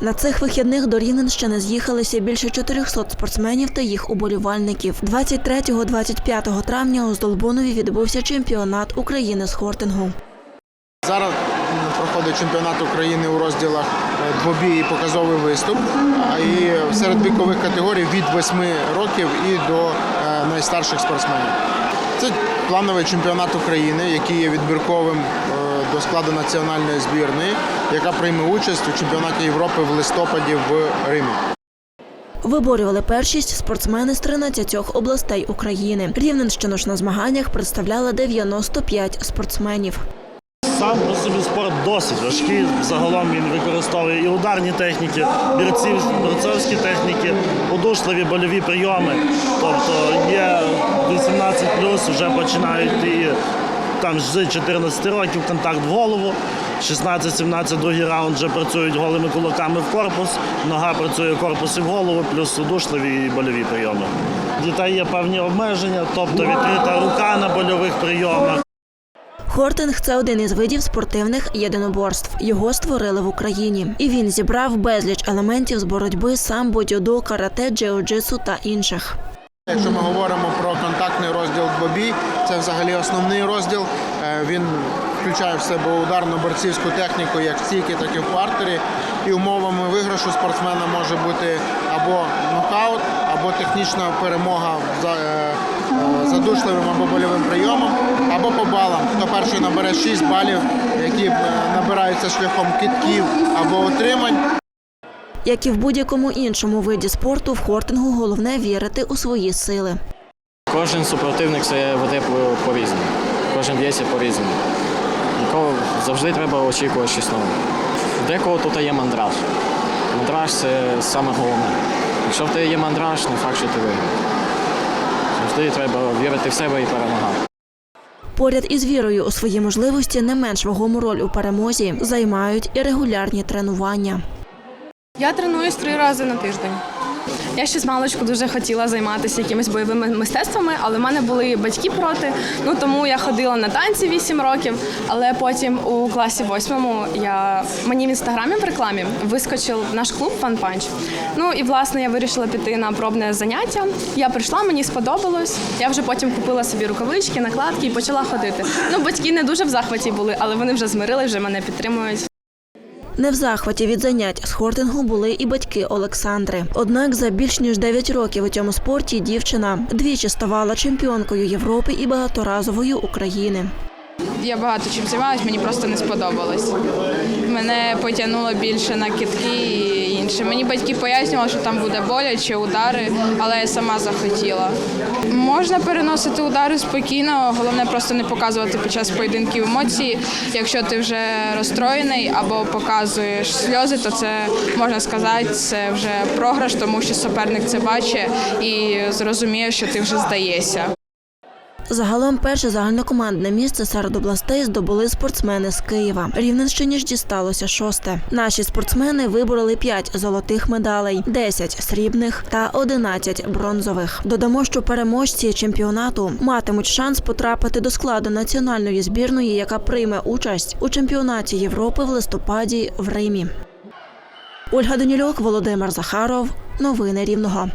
На цих вихідних до Рівненщини з'їхалися більше 400 спортсменів та їх уболівальників. 23-25 травня у Здолбунові відбувся чемпіонат України з хортингу. Зараз проходить чемпіонат України у розділах е, двобій і показовий виступ. І серед вікових категорій від 8 років і до е, найстарших спортсменів. Це плановий чемпіонат України, який є відбірковим е, до складу національної збірної, яка прийме участь у чемпіонаті Європи в листопаді в Римі. Виборювали першість спортсмени з 13 областей України. Рівненщину ж на змаганнях представляли 95 спортсменів. Сам по собі спорт досить важкий. Загалом він використовує і ударні техніки, бірців, борцовські техніки, удушливі больові прийоми. Тобто є 18 вже починають і там з 14 років контакт в голову. 16-17 другий раунд вже працюють голими кулаками в корпус, нога працює корпус і в голову, плюс удушливі і больові прийоми. Дітей є певні обмеження, тобто відкрита рука на больових прийомах. Хортинг це один із видів спортивних єдиноборств. Його створили в Україні, і він зібрав безліч елементів з боротьби самбо, дюдо, карате, джиу-джитсу та інших. Якщо ми говоримо про контактний розділ двобій, це взагалі основний розділ. Е, Він включає в себе ударну борцівську техніку як в стійки, так і в партері. І умовами виграшу спортсмена може бути або нокаут, або технічна перемога за е, е, задушливим або больовим прийомом, або по балам. Хто перший набере 6 балів, які набираються шляхом китків або утримань. Як і в будь-якому іншому виді спорту, в хортингу головне вірити у свої сили. Кожен супротивник себе веде по- по-різному. Кожен б'ється по-різному. Завжди треба очікувати щось нове. Декого тут є мандраж. Мандраж це саме головне. Якщо в тебе є мандраж, не факт, що ти виграєш. Завжди треба вірити в себе і перемагати. Поряд із вірою у свої можливості не менш вагому роль у перемозі займають і регулярні тренування. Я тренуюсь три рази на тиждень. Я ще з маличку дуже хотіла займатися якимись бойовими мистецтвами, але в мене були батьки проти. Ну тому я ходила на танці 8 років. Але потім у класі восьмому я мені в інстаграмі в рекламі вискочив наш клуб Фан Панч. Ну і власне я вирішила піти на пробне заняття. Я прийшла, мені сподобалось. Я вже потім купила собі рукавички, накладки і почала ходити. Ну батьки не дуже в захваті були, але вони вже змирили, вже мене підтримують. Не в захваті від занять з хортингу були і батьки Олександри. Однак за більш ніж 9 років у цьому спорті дівчина двічі ставала чемпіонкою Європи і багаторазовою України. Я багато чим займалась, мені просто не сподобалось. Мене потягнуло більше на китки і інше. Мені батьки пояснювали, що там буде боляче, удари, але я сама захотіла. Можна переносити удари спокійно, головне просто не показувати під час поєдинків емоції. Якщо ти вже розстроєний або показуєш сльози, то це можна сказати, це вже програш, тому що суперник це бачить і зрозуміє, що ти вже здаєшся. Загалом перше загальнокомандне місце серед областей здобули спортсмени з Києва. Рівненщині ж дісталося шосте. Наші спортсмени вибороли 5 золотих медалей, 10 срібних та 11 бронзових. Додамо, що переможці чемпіонату матимуть шанс потрапити до складу національної збірної, яка прийме участь у чемпіонаті Європи в листопаді в Римі. Ольга Данілюк, Володимир Захаров. Новини Рівного.